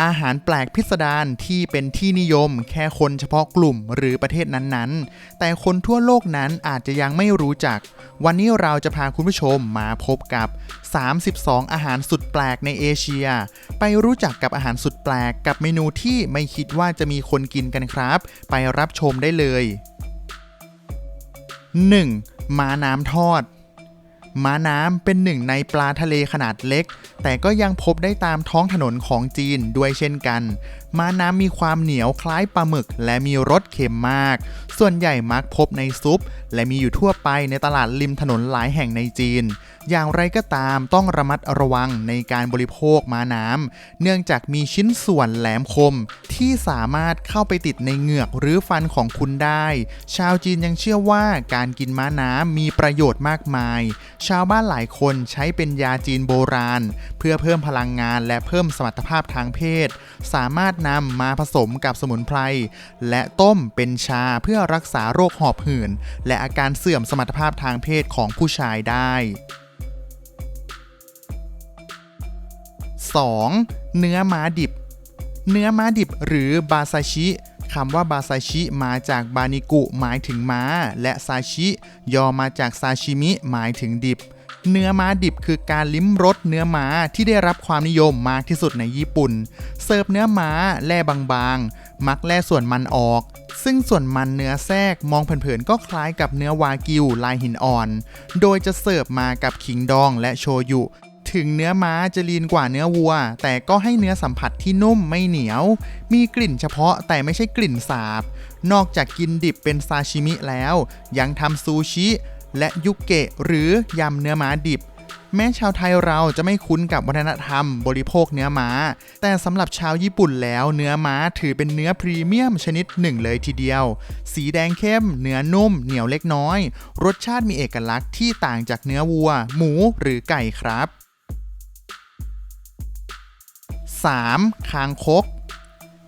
อาหารแปลกพิสดารที่เป็นที่นิยมแค่คนเฉพาะกลุ่มหรือประเทศนั้นๆ แต่คนทั่วโลกนั้นอาจจะยังไม่รู้จัก วันนี้เราจะพาคุณผู้ชมมาพบกับ 32 อาหารสุดแปลกในเอเชีย ไปรู้จักกับอาหารสุดแปลกกับเมนูที่ไม่คิดว่าจะมีคนกินกันครับ ไปรับชมได้เลย 1. ม้าน้ำทอด ม้าน้ำเป็นหนึ่งในปลาทะเลขนาดเล็ก แต่ก็ยังพบได้ตามท้องถนนของจีนด้วยเช่นกัน ม้าน้ำมีความเหนียวคล้ายปลาหมึก และมีรสเค็มมาก ส่วนใหญ่มักพบในซุป และมีอยู่ทั่วไปในตลาดริมถนนหลายแห่งในจีนอย่างไรก็ตามต้องระมัดระวังในการบริโภคม้าน้ำเนื่องจากมีชิ้นส่วนแหลมคม ที่สามารถเข้าไปติดในเหงือกหรือฟันของคุณได้ ชาวจีนยังเชื่อว่าการกินม้าน้ำมีประโยชน์มากมาย ชาวบ้านหลายคนใช้เป็นยาจีนโบราณ เพื่อเพิ่มพลังงานและเพิ่มสมรรถภาพทางเพศ สามารถนำมาผสมกับสมุนไพรและต้มเป็นชาเพื่อรักษาโรคหอบหืดและอาการเสื่อมสมรรถภาพทางเพศของผู้ชายได้ 2. เนื้อม้าดิบ เนื้อม้าดิบหรือบาซาชิคำว่าบาซาชิมาจากบานิกุหมายถึงม้า และซาชิย่อมาจากซาชิมิหมายถึงดิบ เนื้อม้าดิบคือการลิ้มรสเนื้อม้าที่ได้รับความนิยมมากที่สุดในญี่ปุ่น เสิร์ฟเนื้อม้าแล่บางๆ มักแล่ส่วนมันออก ซึ่งส่วนมันเนื้อแทรกมองเผินๆก็คล้ายกับเนื้อวากิวลายหินอ่อน โดยจะเสิร์ฟมากับขิงดองและโชยุ ถึงเนื้อม้าจะลีนกว่าเนื้อวัว แต่ก็ให้เนื้อสัมผัสที่นุ่มไม่เหนียว มีกลิ่นเฉพาะแต่ไม่ใช่กลิ่นสาบ นอกจากกินดิบเป็นซาชิมิแล้ว ยังทำซูชิ และยุเกะหรือยำเนื้อม้าดิบแม้ชาวไทยเราจะไม่คุ้นกับวัฒนธรรมบริโภคเนื้อม้า แต่สำหรับชาวญี่ปุ่นแล้วเนื้อม้าถือเป็นเนื้อพรีเมียมชนิดหนึ่งเลยทีเดียว สีแดงเข้ม เนื้อนุ่ม เหนียวเล็กน้อย รสชาติมีเอกลักษณ์ที่ต่างจากเนื้อวัว หมูหรือไก่ครับ 3. คางคก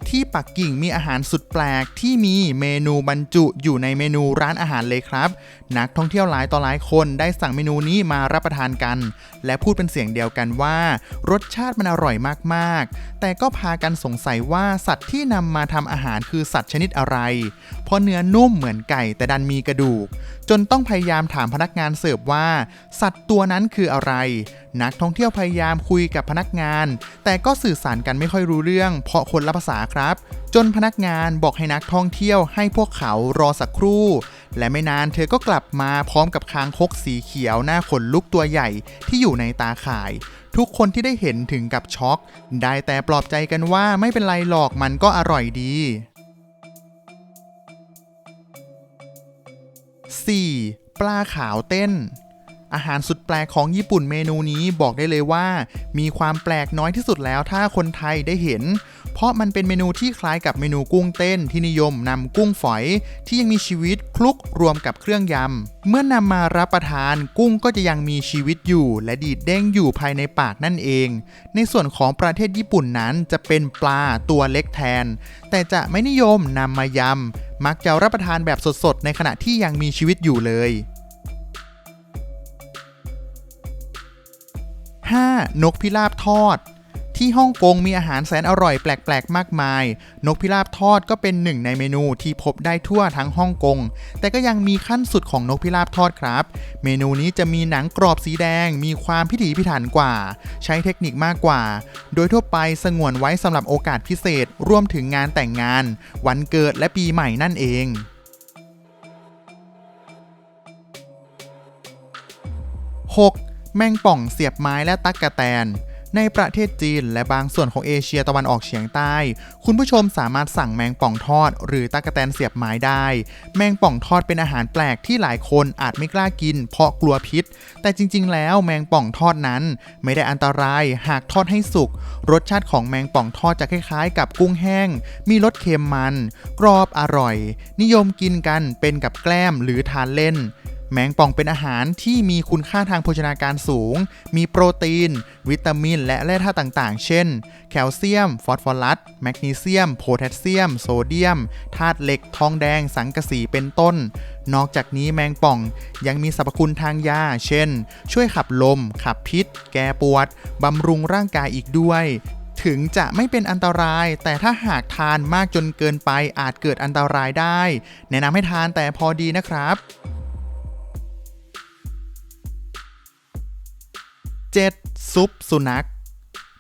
ที่ปักกิ่งมีอาหารสุดแปลกที่มีเมนูบรรจุอยู่ในเมนูร้านอาหารเลยครับ นักท่องเที่ยวหลายต่อหลายคนได้สั่งเมนูนี้มารับประทานกัน และพูดเป็นเสียงเดียวกันว่า รสชาติมันอร่อยมากๆ แต่ก็พากันสงสัยว่าสัตว์ที่นำมาทำอาหารคือสัตว์ชนิดอะไร เพราะเนื้อนุ่มเหมือนไก่แต่ดันมีกระดูก จนต้องพยายามถามพนักงานเสิร์ฟว่า สัตว์ตัวนั้นคืออะไร นักท่องเที่ยวพยายามคุยกับพนักงาน แต่ก็สื่อสารกันไม่ค่อยรู้เรื่อง เพราะคนละภาษาครับจนพนักงานบอกให้นักท่องเที่ยวให้พวกเขารอสักครู่ และไม่นานเธอก็กลับมาพร้อมกับคางคกสีเขียวหน้าขนลุกตัวใหญ่ที่อยู่ในตาข่าย ทุกคนที่ได้เห็นถึงกับช็อก ได้แต่ปลอบใจกันว่าไม่เป็นไรหรอกมันก็อร่อยดี 4. ปลาขาวเต้น อาหารสุดแปลกของญี่ปุ่นเมนูนี้บอกได้เลยว่า มีความแปลกน้อยที่สุดแล้วถ้าคนไทยได้เห็น เพราะมันเป็นเมนูที่คล้ายกับเมนูกุ้งเต้นที่นิยมนำกุ้งฝอย ที่ยังมีชีวิตคลุกรวมกับเครื่องยำ เมื่อนำมารับประทานกุ้งก็จะยังมีชีวิตอยู่ และดีดเด้งอยู่ภายในปากนั่นเอง ในส่วนของประเทศญี่ปุ่นนั้นจะเป็นปลาตัวเล็กแทน แต่จะไม่นิยมนำมายำมักจะรับประทานแบบสดๆ ในขณะที่ยังมีชีวิตอยู่เลย 5. นกพิราบทอด ที่ฮ่องกงมีอาหารแสนอร่อยแปลกๆ มากมาย นกพิราบทอดก็เป็นหนึ่งในเมนูที่พบได้ทั่วทั้งฮ่องกง แต่ก็ยังมีขั้นสุดของนกพิราบทอดครับ เมนูนี้จะมีหนังกรอบสีแดง มีความพิถีพิถันกว่า ใช้เทคนิคมากกว่า โดยทั่วไปสงวนไว้สำหรับโอกาสพิเศษรวมถึงงานแต่งงาน วันเกิดและปีใหม่นั่นเอง 6. แมงป่องเสียบไม้และตั๊กกะแตน ในประเทศจีนและบางส่วนของเอเชียตะวันออกเฉียงใต้ คุณผู้ชมสามารถสั่งแมงป่องทอด หรือตั๊กกะแตนเสียบไม้ได้ แมงป่องทอดเป็นอาหารแปลกที่หลายคนอาจไม่กล้ากิน เพราะกลัวพิษ แต่จริง ๆ แล้วแมงป่องทอดนั้น ไม่ได้อันตรายหากทอดให้สุก รสชาติของแมงป่องทอดจะคล้าย ๆ กับกุ้งแห้ง มีรสเค็มมัน กรอบอร่อย นิยมกินกันเป็นกับแกล้มหรือทานเล่น แมงป่องเป็นอาหารที่มีคุณค่าทางโภชนาการสูง มีโปรตีน วิตามิน และแร่ธาตุต่างๆ เช่น แคลเซียม ฟอสฟอรัส แมกนีเซียม โพแทสเซียม โซเดียม ธาตุเหล็ก ทองแดง สังกะสี เป็นต้น นอกจากนี้แมงป่องยังมีสรรพคุณทางยา เช่น ช่วยขับลม ขับพิษ แก้ปวด บำรุงร่างกายอีกด้วยถึงจะไม่เป็นอันตราย แต่ถ้าหากทานมากจนเกินไปอาจเกิดอันตรายได้ แนะนำให้ทานแต่พอดีนะครับ 7. ซุปสุนัข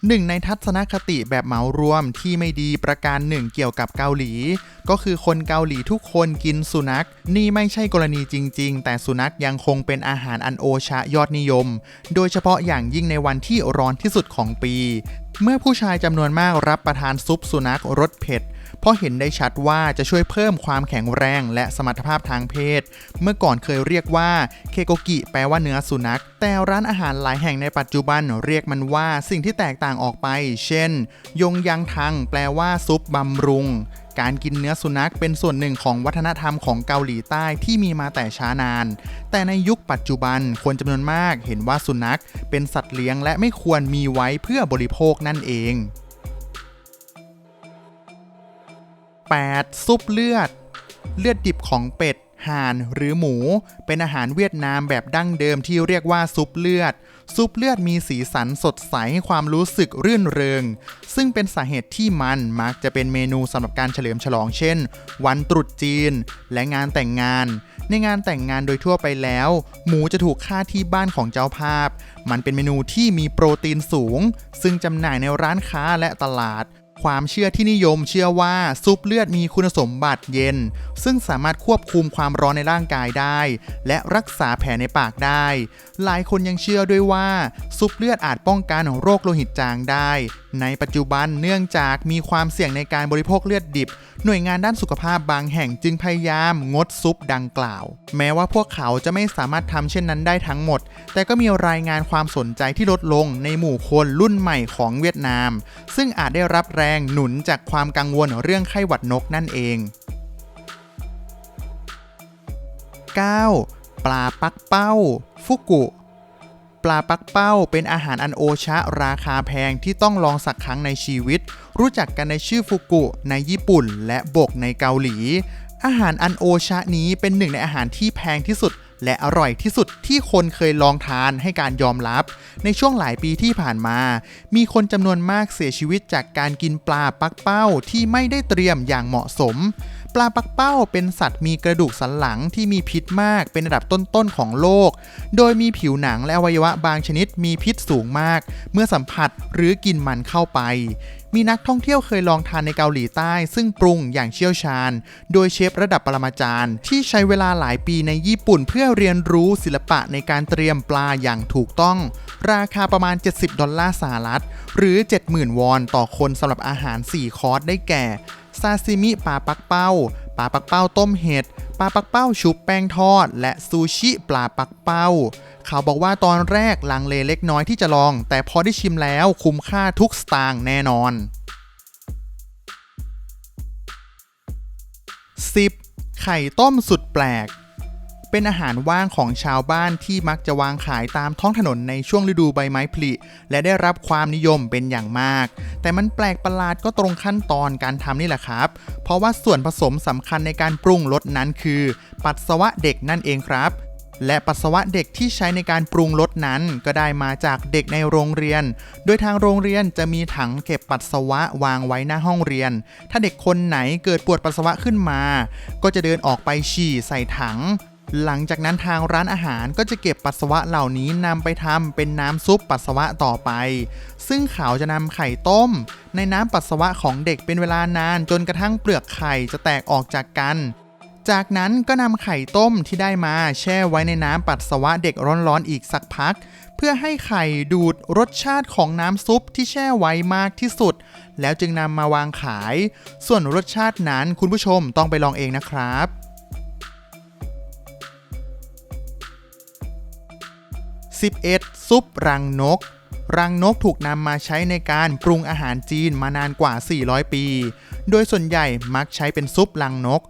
หนึ่งในทัศนคติแบบเหมารวมที่ไม่ดีประการหนึ่งเกี่ยวกับเกาหลี ก็คือคนเกาหลีทุกคนกินสุนัข นี่ไม่ใช่กรณีจริง ๆ แต่สุนัขยังคงเป็นอาหารอันโอชะยอดนิยม โดยเฉพาะอย่างยิ่งในวันที่ร้อนที่สุดของปี เมื่อผู้ชายจำนวนมากรับประทานซุปสุนัขรสเผ็ด เพราะเห็นได้ชัดว่าจะช่วยเพิ่มความแข็งแรงและสมรรถภาพทางเพศ เมื่อก่อนเคยเรียกว่าเคโกกิแปลว่าเนื้อสุนัข แต่ร้านอาหารหลายแห่งในปัจจุบันเรียกมันว่าสิ่งที่แตกต่างออกไป เช่น ยงยังทังแปลว่าซุปบำรุงการกินเนื้อสุนัขเป็นส่วนหนึ่งของวัฒนธรรมของเกาหลีใต้ที่มีมาแต่ช้านาน แต่ในยุคปัจจุบันคนจำนวนมากเห็นว่าสุนัขเป็นสัตว์เลี้ยงและไม่ควรมีไว้เพื่อบริโภคนั่นเอง 8. ซุปเลือด เลือดดิบของเป็ดห่านหรือหมู เป็นอาหารเวียดนามแบบดั้งเดิมที่เรียกว่าซุปเลือด ซุปเลือดมีสีสันสดใสให้ความรู้สึกรื่นเริง ซึ่งเป็นสาเหตุที่มันมักจะเป็นเมนูสำหรับการเฉลิมฉลองเช่น วันตรุษจีน และงานแต่งงาน ในงานแต่งงานโดยทั่วไปแล้ว หมูจะถูกฆ่าที่บ้านของเจ้าภาพ มันเป็นเมนูที่มีโปรตีนสูง ซึ่งจำหน่ายในร้านค้าและตลาด ความเชื่อที่นิยมเชื่อว่าซุปเลือดมีคุณสมบัติเย็น ซึ่งสามารถควบคุมความร้อนในร่างกายได้ และรักษาแผลในปากได้ หลายคนยังเชื่อด้วยว่าซุปเลือดอาจป้องกันโรคโลหิตจางได้ ในปัจจุบันเนื่องจากมีความเสี่ยงในการบริโภคเลือดดิบ หน่วยงานด้านสุขภาพบางแห่งจึงพยายามงดซุปดังกล่าว แม้ว่าพวกเขาจะไม่สามารถทำเช่นนั้นได้ทั้งหมด แต่ก็มีรายงานความสนใจที่ลดลงในหมู่คนรุ่นใหม่ของเวียดนาม ซึ่งอาจได้รับแรงหนุนจากความกังวลเรื่องไข้หวัดนกนั่นเอง 9. ปลาปักเป้า ฟุกุ ปลาปักเป้า เป็นอาหารอันโอชะราคาแพงที่ต้องลองสักครั้งในชีวิต รู้จักกันในชื่อฟุกุในญี่ปุ่น และบกในเกาหลี อาหารอันโอชะนี้เป็นหนึ่งในอาหารที่แพงที่สุดและอร่อยที่สุดที่คนเคยลองทานให้การยอมรับ ในช่วงหลายปีที่ผ่านมา มีคนจำนวนมากเสียชีวิตจากการกินปลาปักเป้าที่ไม่ได้เตรียมอย่างเหมาะสม ปลาปักเป้าเป็นสัตว์มีกระดูกสันหลังที่มีพิษมากเป็นระดับต้นๆของโลก โดยมีผิวหนังและอวัยวะบางชนิดมีพิษสูงมาก เมื่อสัมผัสหรือกินมันเข้าไป มีนักท่องเที่ยวเคยลองทานในเกาหลีใต้ ซึ่งปรุงอย่างเชี่ยวชาญ โดยเชฟระดับปรมาจารย์ ที่ใช้เวลาหลายปีในญี่ปุ่นเพื่อเรียนรู้ศิลปะในการเตรียมปลาอย่างถูกต้อง ราคาประมาณ 70 ดอลลาร์สหรัฐ หรือ 70,000 วอน ต่อคนสำหรับอาหาร 4 คอร์สได้แก่ ซาซิมิปลาปักเป้า ปลาปักเป้าต้มเห็ด ปลาปักเป้าชุบแป้งทอด และซูชิปลาปักเป้า เขาบอกว่าตอนแรกลังเลเล็กน้อยที่จะลอง แต่พอได้ชิมแล้วคุ้มค่าทุกสตางค์แน่นอน 10. ไข่ต้มสุดแปลก เป็นอาหารว่างของชาวบ้านที่มักจะวางขายตามท้องถนนในช่วงฤดูใบไม้ผลิ และได้รับความนิยมเป็นอย่างมาก แต่มันแปลกประหลาดก็ตรงขั้นตอนการทำนี่แหละครับ เพราะว่าส่วนผสมสำคัญในการปรุงรสนั้นคือ ปัสสาวะเด็กนั่นเองครับและปัสสาวะเด็กที่ใช้ในการปรุงรสนั้น ก็ได้มาจากเด็กในโรงเรียน โดยทางโรงเรียนจะมีถังเก็บปัสสาวะวางไว้หน้าห้องเรียน ถ้าเด็กคนไหนเกิดปวดปัสสาวะขึ้นมา ก็จะเดินออกไปฉี่ใส่ถัง หลังจากนั้นทางร้านอาหารก็จะเก็บปัสสาวะเหล่านี้นำไปทำเป็นน้ำซุปปัสสาวะต่อไป ซึ่งเขาจะนำไข่ต้ม ในน้ำปัสสาวะของเด็กเป็นเวลานานจนกระทั่งเปลือกไข่จะแตกออกจากกัน จากนั้นก็นำไข่ต้มที่ได้มาแช่ไว้ในน้ำปัสสาวะเด็กร้อนๆอีกสักพัก เพื่อให้ไข่ดูดรสชาติของน้ำซุปที่แช่ไว้มากที่สุด แล้วจึงนำมาวางขาย ส่วนรสชาตินั้นคุณผู้ชมต้องไปลองเองนะครับ 11. ซุปรังนก รังนกถูกนำมาใช้ในการปรุงอาหารจีนมานานกว่า 400 ปี โดยส่วนใหญ่มักใช้เป็นซุปรังนก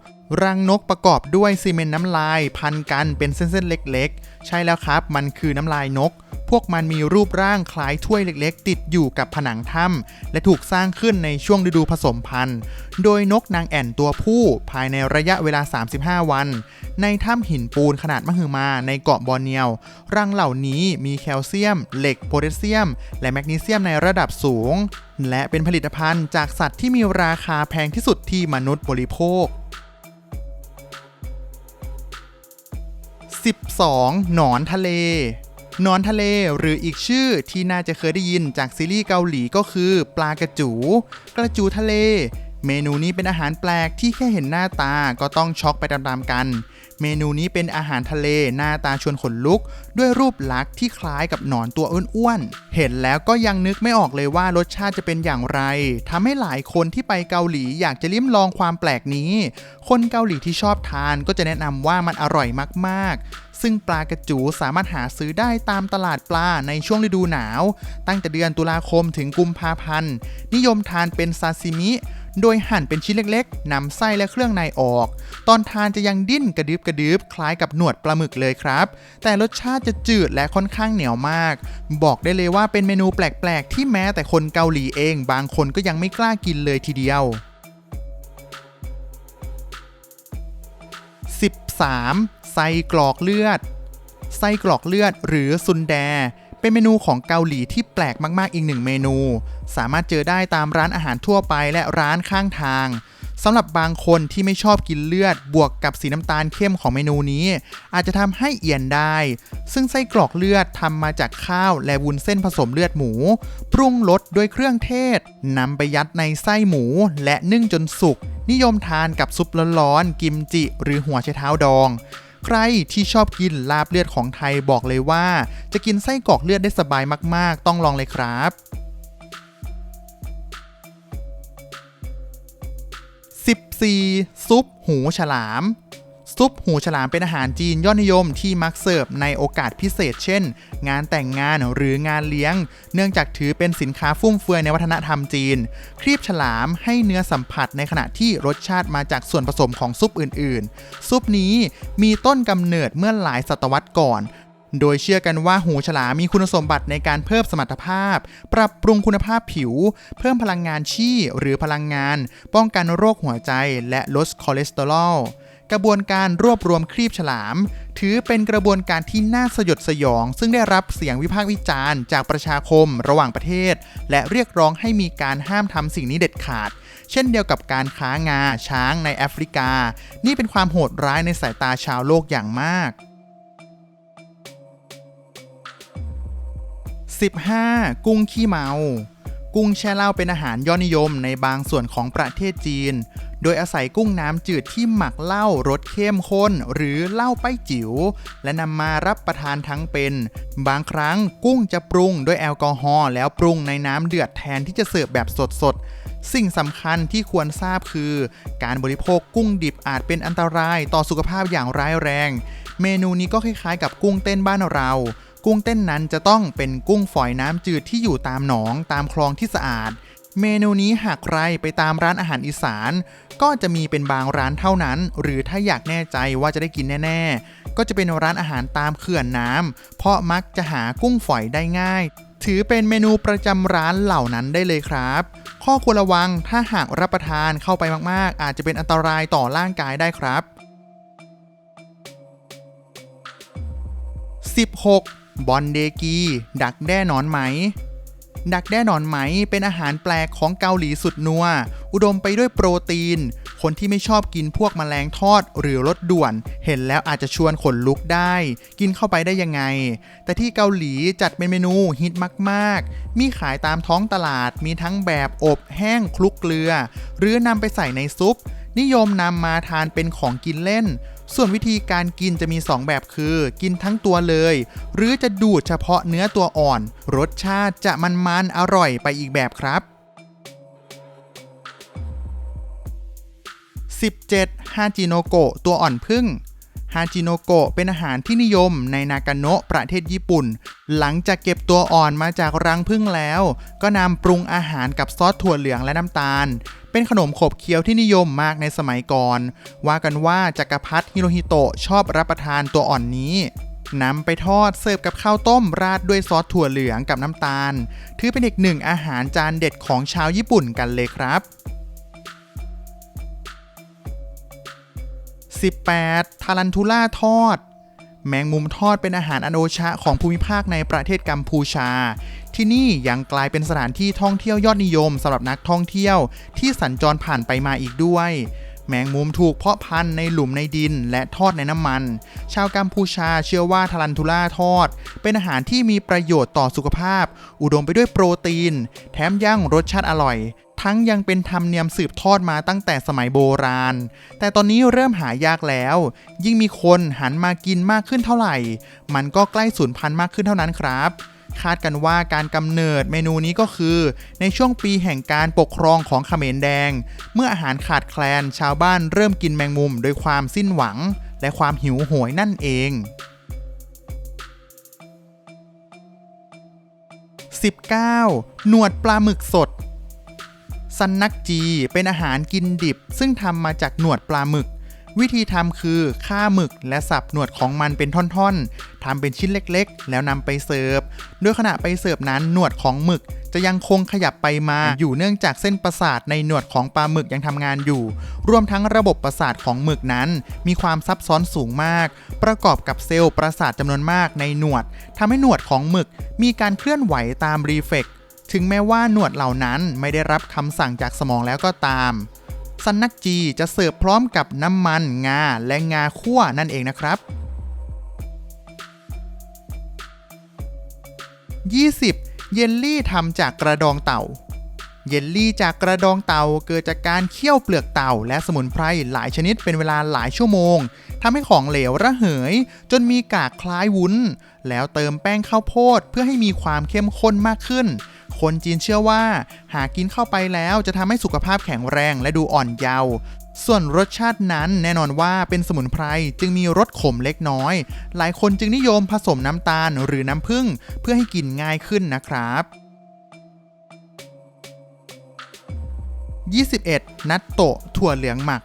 รังนกประกอบด้วยซีเมนต์น้ำลาย พันกันเป็นเส้นๆเล็กๆ ใช่แล้วครับ มันคือน้ำลายนก วกมันมีรูปร่างคล้ายถ้วยเล็กๆ ติดอยู่กับผนังถ้ำและถูกสร้างขึ้นในช่วงฤดูผสมพันธุ์ โดยนกนางแอ่นตัวผู้ภายในระยะเวลา 35 วัน ในถ้ำหินปูนขนาดมหึมาในเกาะบอร์เนียว รังเหล่านี้มีแคลเซียม เหล็กโพแทสเซียม และแมกนีเซียมในระดับสูง และเป็นผลิตภัณฑ์จากสัตว์ที่มีราคาแพงที่สุดที่มนุษย์บริโภค 12. หนอนทะเล นอนทะเลหรืออีกชื่อที่น่าจะเคยได้ยินจากซีรีส์เกาหลีก็คือ ปลากระจู กระจูทะเล เมนูนี้เป็นอาหารแปลกที่แค่เห็นหน้าตาก็ต้องช็อกไปตามๆกัน เมนูนี้เป็นอาหารทะเลหน้าตาชวนขนลุก ด้วยรูปลักษณ์ที่คล้ายกับหนอนตัวอ้วนๆ เห็นแล้วก็ยังนึกไม่ออกเลยว่ารสชาติจะเป็นอย่างไรทำให้หลายคนที่ไปเกาหลีอยากจะลิ้มลองความแปลกนี้ คนเกาหลีที่ชอบทานก็จะแนะนำว่ามันอร่อยมากๆ ซึ่งปลากระจูสามารถหาซื้อได้ตามตลาดปลาในช่วงฤดูหนาว ตั้งแต่เดือนตุลาคมถึงกุมภาพันธ์ นิยมทานเป็นซาซิมิ โดยหั่นเป็นชิ้นเล็กๆนำไส้และเครื่องในออก ตอนทานจะยังดิ้นกระดึบกระดึบคล้ายกับหนวดปลาหมึกเลยครับ แต่รสชาติจะจืดและค่อนข้างเหนียวมาก บอกได้เลยว่าเป็นเมนูแปลกๆ ที่แม้แต่คนเกาหลีเอง บางคนก็ยังไม่กล้ากินเลยทีเดียว 13. ไส้กรอกเลือด ไส้กรอกเลือดหรือซุนแด เป็นเมนูของเกาหลีที่แปลกมากๆอีกหนึ่งเมนู สามารถเจอได้ตามร้านอาหารทั่วไปและร้านข้างทางสำหรับบางคนที่ไม่ชอบกินเลือด บวกกับสีน้ำตาลเข้มของเมนูนี้ อาจจะทำให้เอียนได้ ซึ่งไส้กรอกเลือดทำมาจากข้าวและวุ้นเส้นผสมเลือดหมู ปรุงรสด้วยเครื่องเทศนำไปยัดในไส้หมูและนึ่งจนสุก นิยมทานกับซุปร้อนๆกิมจิ หรือหัวไชเท้าดอง ใครที่ชอบกินลาบเลือดของไทยบอกเลยว่า จะกินไส้กรอกเลือดได้สบายมากๆ ต้องลองเลยครับ 14. ซุปหูฉลาม ซุปหูฉลามเป็นอาหารจีนยอดนิยมที่มักเสิร์ฟในโอกาสพิเศษ เช่น งานแต่งงานหรืองานเลี้ยง เนื่องจากถือเป็นสินค้าฟุ่มเฟือยในวัฒนธรรมจีน ครีบฉลามให้เนื้อสัมผัสในขณะที่รสชาติมาจากส่วนผสมของซุปอื่น ๆ ซุปนี้มีต้นกำเนิดเมื่อหลายศตวรรษก่อนโดยเชื่อกันว่าหูฉลามมีคุณสมบัติในการเพิ่มสมรรถภาพ ปรับปรุงคุณภาพผิว เพิ่มพลังงานชี่หรือพลังงาน ป้องกันโรคหัวใจและลดคอเลสเตอรอล กระบวนการรวบรวมครีบฉลาม ถือเป็นกระบวนการที่น่าสยดสยอง ซึ่งได้รับเสียงวิพากษ์วิจารณ์จากประชาคมระหว่างประเทศ และเรียกร้องให้มีการห้ามทำสิ่งนี้เด็ดขาด เช่นเดียวกับการค้างาช้างในแอฟริกา นี่เป็นความโหดร้ายในสายตาชาวโลกอย่างมาก 15. กุ้งขี้เมา กุ้งแช่เหล้าเป็นอาหารยอดนิยมในบางส่วนของประเทศจีน โดยอาศัยกุ้งน้ำจืดที่หมักเหล้ารสเข้มข้น หรือเหล้าป้ายจิ๋วและนำมารับประทานทั้งเป็น บางครั้งกุ้งจะปรุงด้วยแอลกอฮอล์แล้วปรุงในน้ำเดือดแทนที่จะเสิร์ฟแบบสดๆ สิ่งสำคัญที่ควรทราบคือ การบริโภคกุ้งดิบอาจเป็นอันตรายต่อสุขภาพอย่างร้ายแรง เมนูนี้ก็คล้ายๆ กับกุ้งเต้นบ้านเรากุ้งเต้นนั้นจะต้องเป็นกุ้งฝอยน้ำจืดที่อยู่ตามหนองตามคลองที่สะอาด เมนูนี้หากใครไปตามร้านอาหารอีสาน ก็จะมีเป็นบางร้านเท่านั้น หรือถ้าอยากแน่ใจว่าจะได้กินแน่ ๆ ก็จะเป็นร้านอาหารตามเขื่อนน้ำเพราะมักจะหากุ้งฝอยได้ง่าย ถือเป็นเมนูประจำร้านเหล่านั้นได้เลยครับ ข้อควรระวังถ้าหากรับประทานเข้าไปมากๆ อาจจะเป็นอันตรายต่อร่างกายได้ครับ 16. บอนเดกี ดักแด้หนอนไหม ดักแด้หนอนไหมเป็นอาหารแปลกของเกาหลีสุดนัว อุดมไปด้วยโปรตีน คนที่ไม่ชอบกินพวกแมลงทอดหรือรสด่วน เห็นแล้วอาจจะชวนขนลุกได้ กินเข้าไปได้ยังไง แต่ที่เกาหลีจัดเป็นเมนูฮิตมากๆ มีขายตามท้องตลาด มีทั้งแบบอบแห้งคลุกเกลือ หรือนำไปใส่ในซุป นิยมนำมาทานเป็นของกินเล่น ส่วนวิธีการกินจะมี 2 แบบคือ กินทั้งตัวเลย หรือจะดูดเฉพาะเนื้อตัวอ่อน รสชาติจะมันๆอร่อยไปอีกแบบครับ 17. ฮาจิโนโกะตัวอ่อนพึ่ง ฮาจิโนโกะเป็นอาหารที่นิยมในนากาโนะประเทศญี่ปุ่น หลังจากเก็บตัวอ่อนมาจากรังผึ้งแล้ว ก็นำปรุงอาหารกับซอสถั่วเหลืองและน้ำตาล เป็นขนมขบเคี้ยวที่นิยมมากในสมัยก่อน ว่ากันว่าจักรพรรดิฮิโรฮิโตะชอบรับประทานตัวอ่อนนี้นำไปทอดเสิร์ฟกับข้าวต้มราดด้วยซอสถั่วเหลืองกับน้ำตาล ถือเป็นอีกหนึ่งอาหารจานเด็ดของชาวญี่ปุ่นกันเลยครับ 18. ทารันทูล่าทอด แมงมุมทอดเป็นอาหารอโนชะของภูมิภาคในประเทศกัมพูชา ที่นี่ยังกลายเป็นสถานที่ท่องเที่ยวยอดนิยมสำหรับนักท่องเที่ยวที่สัญจรผ่านไปมาอีกด้วย แมงมุมถูกเพาะพันธุ์ในหลุมในดินและทอดในน้ำมัน ชาวกัมพูชาเชื่อว่าทารันทูล่าทอด เป็นอาหารที่มีประโยชน์ต่อสุขภาพ อุดมไปด้วยโปรตีน แถมยังรสชาติอร่อย ทั้งยังเป็นธรรมเนียมสืบทอดมาตั้งแต่สมัยโบราณ แต่ตอนนี้เริ่มหายากแล้ว ยิ่งมีคนหันมากินมากขึ้นเท่าไหร่ มันก็ใกล้สูญพันธุ์มากขึ้นเท่านั้นครับ คาดกันว่าการกำเนิดเมนูนี้ก็คือ ในช่วงปีแห่งการปกครองของเขมรแดง เมื่ออาหารขาดแคลนชาวบ้านเริ่มกินแมงมุมโดยความสิ้นหวัง และความหิวโหยนั่นเอง 19. หนวดปลาหมึกสดซันนักจีเป็นอาหารกินดิบ ซึ่งทำมาจากหนวดปลาหมึก วิธีทำคือฆ่าหมึกและสับหนวดของมันเป็นท่อนๆทำเป็นชิ้นเล็กๆ แล้วนำไปเสิร์ฟโดยขณะไปเสิร์ฟนั้นหนวดของหมึกจะยังคงขยับไปมาอยู่เนื่องจากเส้นประสาทในหนวดของปลาหมึกยังทำงานอยู่ รวมทั้งระบบประสาทของหมึกนั้น มีความซับซ้อนสูงมาก ประกอบกับเซลล์ประสาทจำนวนมากในหนวดทำให้หนวดของหมึกมีการเคลื่อนไหวตามรีเฟกถึงแม้ว่าหนวดเหล่านั้นไม่ได้รับคำสั่งจากสมองแล้วก็ตาม ซันนักจีจะเสิร์ฟพร้อมกับน้ำมันงาและงาคั่วนั่นเองนะครับ 20. เยลลี่ทำจากกระดองเต่า เยลลี่จากกระดองเต่าเกิดจากการเคี่ยวเปลือกเต่า และสมุนไพรหลายชนิดเป็นเวลาหลายชั่วโมงทำให้ของเหลวระเหย จนมีกากคล้ายวุ้น แล้วเติมแป้งข้าวโพดเพื่อให้มีความเข้มข้นมากขึ้น คนจีนเชื่อว่า หากกินเข้าไปแล้วจะทำให้สุขภาพแข็งแรงและดูอ่อนเยาว์ส่วนรสชาตินั้นแน่นอนว่าเป็นสมุนไพรจึงมีรสขมเล็กน้อย หลายคนจึงนิยมผสมน้ำตาลหรือน้ำผึ้งเพื่อให้กินง่ายขึ้นนะครับ 21. นัตโตะถั่วเหลืองหมัก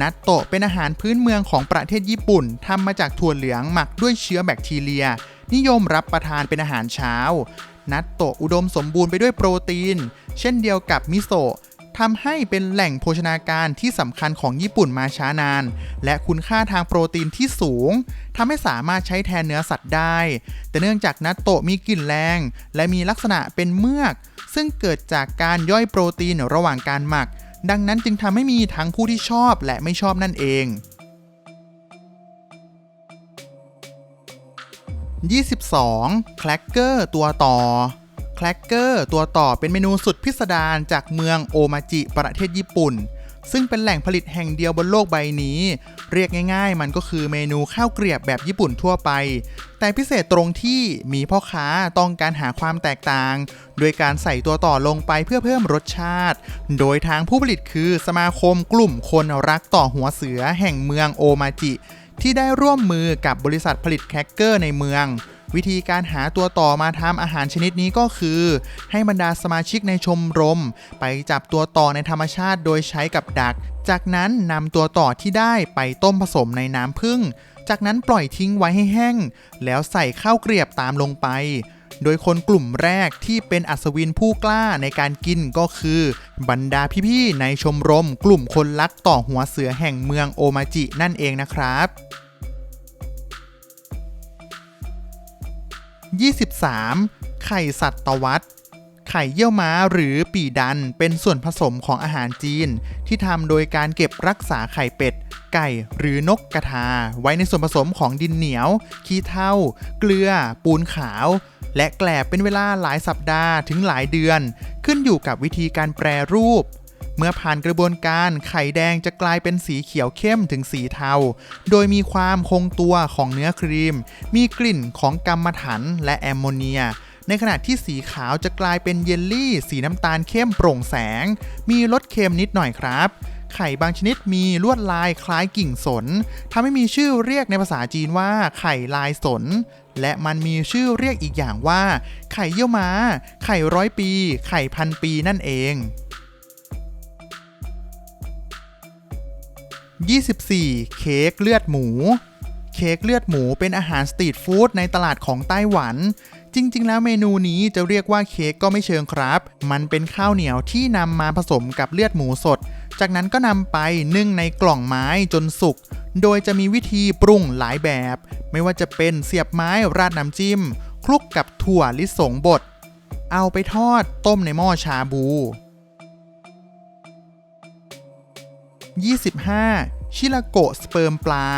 นัตโตะเป็นอาหารพื้นเมืองของประเทศญี่ปุ่นทำมาจากถั่วเหลืองหมักด้วยเชื้อแบคทีเรีย นิยมรับประทานเป็นอาหารเช้า นัตโตะอุดมสมบูรณ์ไปด้วยโปรตีน เช่นเดียวกับมิโซะทำให้เป็นแหล่งโภชนาการที่สำคัญของญี่ปุ่นมาช้านาน และคุณค่าทางโปรตีนที่สูงทำให้สามารถใช้แทนเนื้อสัตว์ได้ แต่เนื่องจากนัตโตะมีกลิ่นแรง และมีลักษณะเป็นเมือก ซึ่งเกิดจากการย่อยโปรตีนระหว่างการหมัก ดังนั้นจึงทำให้มีทั้งผู้ที่ชอบและไม่ชอบนั่นเอง 22. แคลกเกอร์ตัวต่อแคลกเกอร์ตัวต่อเป็นเมนูสุดพิสดารจากเมืองโอมาจิประเทศญี่ปุ่น ซึ่งเป็นแหล่งผลิตแห่งเดียวบนโลกใบนี้ เรียกง่ายๆ มันก็คือเมนูข้าวเกรียบแบบญี่ปุ่นทั่วไป แต่พิเศษตรงที่มีพ่อค้าต้องการหาความแตกต่าง โดยการใส่ตัวต่อลงไปเพื่อเพิ่มรสชาติ โดยทางผู้ผลิตคือสมาคมกลุ่มคนรักต่อหัวเสือแห่งเมืองโอมาจิ ที่ได้ร่วมมือกับบริษัทผลิตแครกเกอร์ในเมือง วิธีการหาตัวต่อมาทำอาหารชนิดนี้ก็คือ ให้บรรดาสมาชิกในชมรม ไปจับตัวต่อในธรรมชาติโดยใช้กับดัก จากนั้นนำตัวต่อที่ได้ไปต้มผสมในน้ำผึ้งจากนั้นปล่อยทิ้งไว้ให้แห้ง แล้วใส่ข้าวเกรียบตามลงไป โดยคนกลุ่มแรกที่เป็นอัศวินผู้กล้าในการกินก็คือ บรรดาพี่ๆในชมรมกลุ่มคนรักต่อหัวเสือแห่งเมืองโอมาจินั่นเองนะครับ 23. ไข่สัตวัตไข่เยี่ยวม้าหรือปีดันเป็นส่วนผสมของอาหารจีน ที่ทำโดยการเก็บรักษาไข่เป็ด ไก่หรือนกกระทา ไว้ในส่วนผสมของดินเหนียว ขี้เถ้า เกลือ ปูนขาว และแกลบเป็นเวลาหลายสัปดาห์ถึงหลายเดือน ขึ้นอยู่กับวิธีการแปรรูป เมื่อผ่านกระบวนการไข่แดงจะกลายเป็นสีเขียวเข้มถึงสีเทา โดยมีความคงตัวของเนื้อครีม มีกลิ่นของกัมมันถันและแอมโมเนียในขณะที่สีขาวจะกลายเป็นเยลลี่ สีน้ำตาลเข้มโปร่งแสง มีรสเค็มนิดหน่อยครับ ไข่บางชนิดมีลวดลายคล้ายกิ่งสนทำให้มีชื่อเรียกในภาษาจีนว่าไข่ลายสน และมันมีชื่อเรียกอีกอย่างว่า ไข่เยี่ยวม้า ไข่ร้อยปี ไข่พันปีนั่นเอง 24 เค้กเลือดหมู เค้กเลือดหมูเป็นอาหารสตรีทฟู้ดในตลาดของไต้หวัน จริง ๆ แล้วเมนูนี้จะเรียกว่าเค้กก็ไม่เชิงครับ มันเป็นข้าวเหนียวที่นำมาผสมกับเลือดหมูสด จากนั้นก็นำไปนึ่งในกล่องไม้จนสุก โดยจะมีวิธีปรุงหลายแบบ ไม่ว่าจะเป็นเสียบไม้ราดน้ำจิ้ม คลุกกับถั่วลิสงบด เอาไปทอดต้มในหม้อชาบู 25. ชิลาโกะสเปิร์มปลา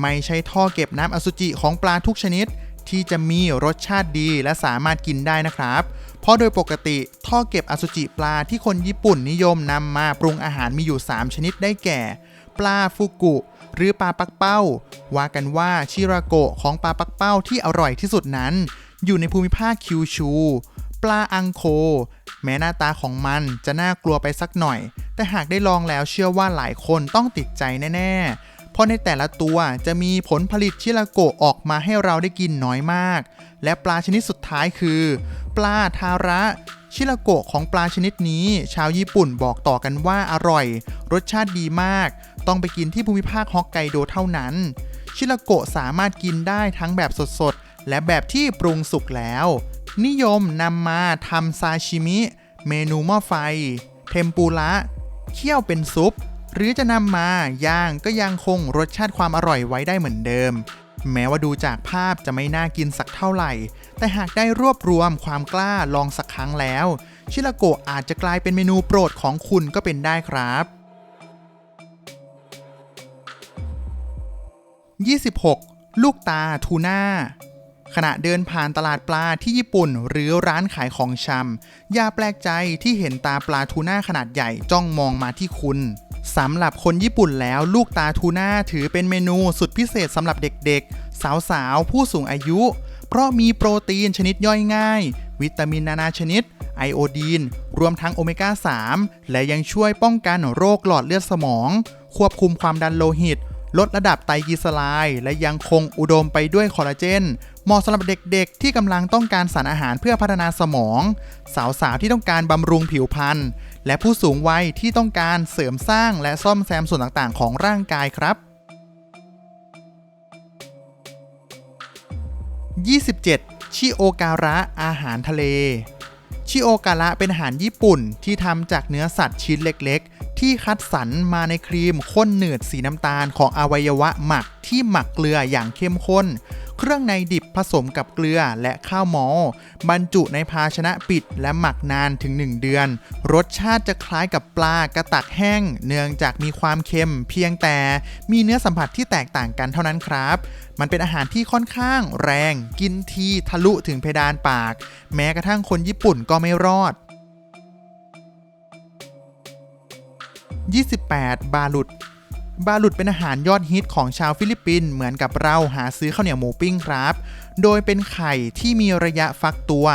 ไม่ใช่ท่อเก็บน้ำอสุจิของปลาทุกชนิด ที่จะมีรสชาติดีและสามารถกินได้นะครับ เพราะโดยปกติท่อเก็บอสุจิปลาที่คนญี่ปุ่นนิยมนำมาปรุงอาหารมีอยู่ 3 ชนิดได้แก่ ปลาฟูกุ หรือปลาปักเป้า ว่ากันว่าชิราโกะของปลาปักเป้าที่อร่อยที่สุดนั้น อยู่ในภูมิภาคคิวชู ปลาอังโค แม้หน้าตาของมันจะน่ากลัวไปสักหน่อย แต่หากได้ลองแล้วเชื่อว่าหลายคนต้องติดใจแน่ๆ ราะในแต่ละตัวจะมีผลผลิตชิราโกะออกมาให้เราได้กินน้อยมาก และปลาชนิดสุดท้ายคือ ปลาทาระ ชิราโกะของปลาชนิดนี้ ชาวญี่ปุ่นบอกต่อกันว่าอร่อย รสชาติดีมาก ต้องไปกินที่ภูมิภาคฮอกไกโดเท่านั้น ชิราโกะสามารถกินได้ทั้งแบบสดๆ และแบบที่ปรุงสุกแล้ว นิยมนำมาทำซาชิมิ เมนูหม้อไฟ เทมปุระเคี่ยวเป็นซุป หรือจะนำมาย่างก็ยังคงรสชาติความอร่อยไว้ได้เหมือนเดิม แม้ว่าดูจากภาพจะไม่น่ากินสักเท่าไหร่ แต่หากได้รวบรวมความกล้าลองสักครั้งแล้ว ชิราโกะอาจจะกลายเป็นเมนูโปรดของคุณก็เป็นได้ครับ 26. ลูกตาทูน่าขณะเดินผ่านตลาดปลาที่ญี่ปุ่น หรือร้านขายของชำอย่าแปลกใจที่เห็นตาปลาทูน่าขนาดใหญ่จ้องมองมาที่คุณ สำหรับคนญี่ปุ่นแล้วลูกตาทูน่าถือเป็นเมนูสุดพิเศษสำหรับเด็กๆ สาวๆ ผู้สูงอายุ เพราะมีโปรตีนชนิดย่อยง่าย วิตามินนานาชนิด ไอโอดีน รวมทั้งโอเมก้า 3 และยังช่วยป้องกันโรคหลอดเลือดสมอง ควบคุมความดันโลหิต ลดระดับไตรกลีเซอไรด์และยังคงอุดมไปด้วยคอลลาเจน เหมาะสำหรับเด็กๆ ที่กำลังต้องการสารอาหารเพื่อพัฒนาสมอง สาวๆ ที่ต้องการบำรุงผิวพรรณ และผู้สูงวัยที่ต้องการเสริมสร้างและซ่อมแซมส่วนต่างๆ ของร่างกายครับ 27. ชิโอการะอาหารทะเล ชิโอการะเป็นอาหารญี่ปุ่นที่ทำจากเนื้อสัตว์ชิ้นเล็กๆ ที่คัดสรรมาในครีมข้นหนืดสีน้ำตาลของอวัยวะหมักที่หมักเกลืออย่างเข้มข้น เครื่องในดิบผสมกับเกลือและข้าวมอ บรรจุในภาชนะปิดและหมักนานถึง 1 เดือน รสชาติจะคล้ายกับปลากระตักแห้ง เนื่องจากมีความเค็มเพียงแต่มีเนื้อสัมผัสที่แตกต่างกันเท่านั้นครับ มันเป็นอาหารที่ค่อนข้างแรง กินทีทะลุถึงเพดานปาก แม้กระทั่งคนญี่ปุ่นก็ไม่รอด 28 บาลุด บาลุดเป็นอาหารยอดฮิตของชาวฟิลิปปินส์เหมือนกับเราหาซื้อข้าวเหนียวหมูปิ้งครับ โดยเป็นไข่ที่มีระยะฟักตัว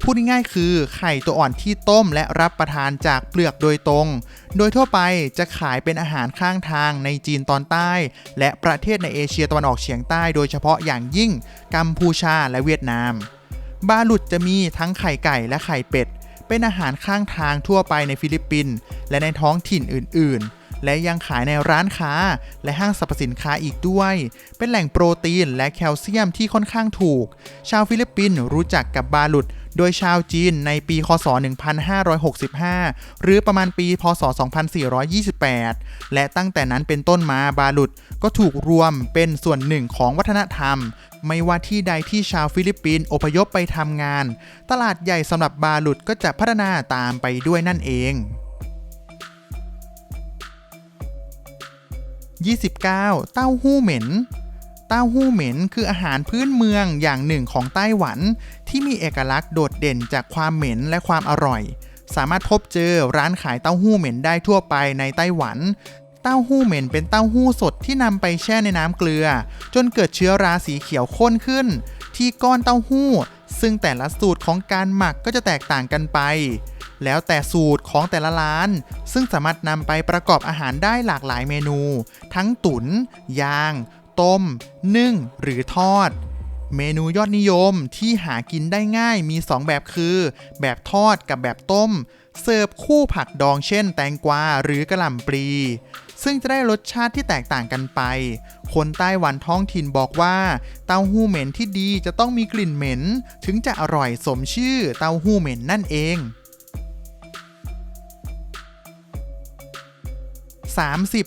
พูดง่ายๆคือไข่ตัวอ่อนที่ต้มและรับประทานจากเปลือกโดยตรง โดยทั่วไปจะขายเป็นอาหารข้างทางในจีนตอนใต้ และประเทศในเอเชียตะวันออกเฉียงใต้ โดยเฉพาะอย่างยิ่งกัมพูชาและเวียดนาม บาลุดจะมีทั้งไข่ไก่และไข่เป็ดเป็นอาหารข้างทางทั่วไปในฟิลิปปินส์และในท้องถิ่นอื่นๆ และยังขายในร้านค้า และห้างสรรพสินค้าอีกด้วย เป็นแหล่งโปรตีนและแคลเซียมที่ค่อนข้างถูก ชาวฟิลิปปินส์รู้จักกับบาลุดโดยชาวจีนในปี คศ 1565 หรือประมาณปี พศ 2428 และตั้งแต่นั้นเป็นต้นมาบาลุดก็ถูกรวมเป็นส่วนหนึ่งของวัฒนธรรม ไม่ว่าที่ใดที่ชาวฟิลิปปินส์อพยพไปทำงาน ตลาดใหญ่สำหรับบาลุดก็จะพัฒนาตามไปด้วยนั่นเอง 29 เต้าหู้เหม็น เต้าหู้เหม็นคืออาหารพื้นเมืองอย่างหนึ่งของไต้หวัน ที่มีเอกลักษณ์โดดเด่นจากความเหม็นและความอร่อย สามารถพบเจอร้านขายเต้าหู้เหม็นได้ทั่วไปในไต้หวัน เต้าหู้เหม็นเป็นเต้าหู้สดที่นำไปแช่ในน้ำเกลือ จนเกิดเชื้อราสีเขียวข้นขึ้น ที่ก้อนเต้าหู้ ซึ่งแต่ละสูตรของการหมักก็จะแตกต่างกันไป แล้วแต่สูตรของแต่ละร้าน ซึ่งสามารถนำไปประกอบอาหารได้หลากหลายเมนู ทั้งตุน๋นย่าง ต้ม นึ่ง หรือทอด เมนูยอดนิยมที่หากินได้ง่ายมี 2 แบบคือ แบบทอดกับแบบต้ม เสิร์ฟคู่ผักดองเช่น แตงกวาหรือกระหล่ำปลี ซึ่งจะได้รสชาติที่แตกต่างกันไป คนไต้หวันท้องถิ่นบอกว่า เต้าหู้เหม็นที่ดีจะต้องมีกลิ่นเหม็น ถึงจะอร่อยสมชื่อเต้าหู้เหม็นนั่นเอง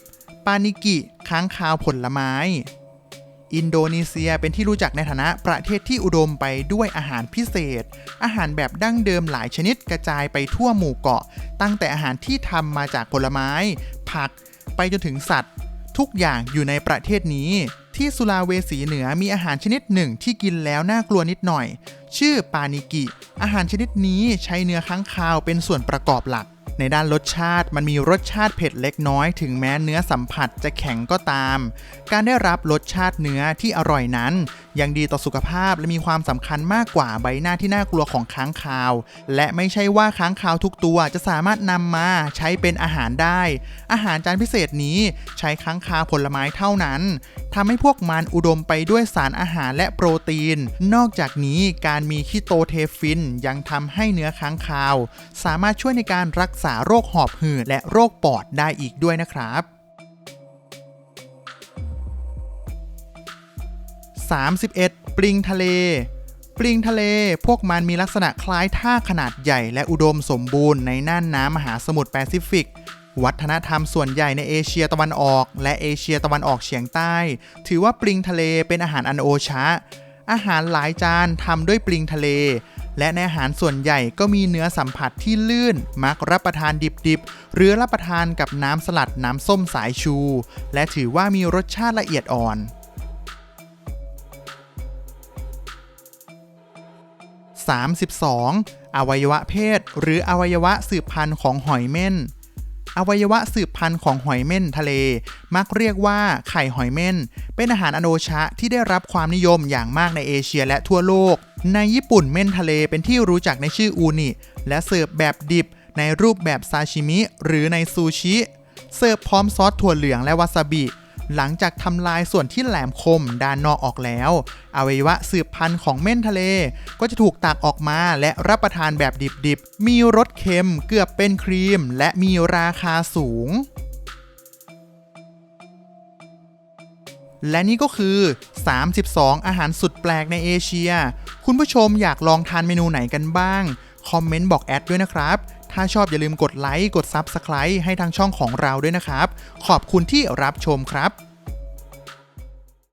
30. ปานิกิค้างคาวผลไม้อินโดนีเซียเป็นที่รู้จักในฐานะประเทศที่อุดมไปด้วยอาหารพิเศษ อาหารแบบดั้งเดิมหลายชนิดกระจายไปทั่วหมู่เกาะ ตั้งแต่อาหารที่ทำมาจากผลไม้ ผัก ไปจนถึงสัตว์ ทุกอย่างอยู่ในประเทศนี้ ที่สุลาเวสีเหนือมีอาหารชนิดหนึ่งที่กินแล้วน่ากลัวนิดหน่อย ชื่อปานิกิ อาหารชนิดนี้ใช้เนื้อค้างคาวเป็นส่วนประกอบหลัก ในด้านรสชาติมันมีรสชาติเผ็ดเล็กน้อย ถึงแม้เนื้อสัมผัสจะแข็งก็ตาม การได้รับรสชาติเนื้อที่อร่อยนั้นยังดีต่อสุขภาพและมีความสำคัญมากกว่าใบหน้าที่น่ากลัวของค้างคาว และไม่ใช่ว่าค้างคาวทุกตัวจะสามารถนำมาใช้เป็นอาหารได้ อาหารจานพิเศษนี้ใช้ค้างคาวผลไม้เท่านั้นทำให้พวกมันอุดมไปด้วยสารอาหารและโปรตีน นอกจากนี้การมีคีโตเทฟินยังทำให้เนื้อค้างคาว สามารถช่วยในการรักษาโรคหอบหืดและโรคปอดได้อีกด้วยนะครับ 31. ปลิงทะเล ปลิงทะเล พวกมันมีลักษณะคล้ายท่าขนาดใหญ่และอุดมสมบูรณ์ในน่านน้ำมหาสมุทรแปซิฟิก วัฒนธรรมส่วนใหญ่ในเอเชียตะวันออก และเอเชียตะวันออกเฉียงใต้ ถือว่าปลิงทะเลเป็นอาหารอันโอชะ อาหารหลายจานทำด้วยปลิงทะเล และในอาหารส่วนใหญ่ก็มีเนื้อสัมผัสที่ลื่น มักรับประทานดิบๆ หรือรับประทานกับน้ำสลัดน้ำส้มสายชู และถือว่ามีรสชาติละเอียดอ่อน 32. อวัยวะเพศ หรืออวัยวะสืบพันธุ์ของหอยเม่น อวัยวะสืบพันธุ์ของหอยเม่นทะเล มักเรียกว่าไข่หอยเม่น เป็นอาหารอโนชะที่ได้รับความนิยมอย่างมากในเอเชียและทั่วโลก ในญี่ปุ่นเม่นทะเลเป็นที่รู้จักในชื่ออูนิ และเสิร์ฟแบบดิบ ในรูปแบบซาชิมิ หรือในซูชิ เสิร์ฟพร้อมซอสถั่วเหลืองและวาซาบิ หลังจากทำลายส่วนที่แหลมคมด้านนอกออกแล้ว อวัยวะสืบพันธุ์ของเม่นทะเล ก็จะถูกตักออกมาและรับประทานแบบดิบๆ มีรสเค็มเกือบเป็นครีม และมีราคาสูง และนี่ก็คือ 32 อาหารสุดแปลกในเอเชีย คุณผู้ชมอยากลองทานเมนูไหนกันบ้าง คอมเมนต์บอกแอดด้วยนะครับ ถ้าชอบอย่าลืมกดไลค์กด Subscribe ให้ทางช่องของเราด้วยนะครับ ขอบคุณที่รับชมครับ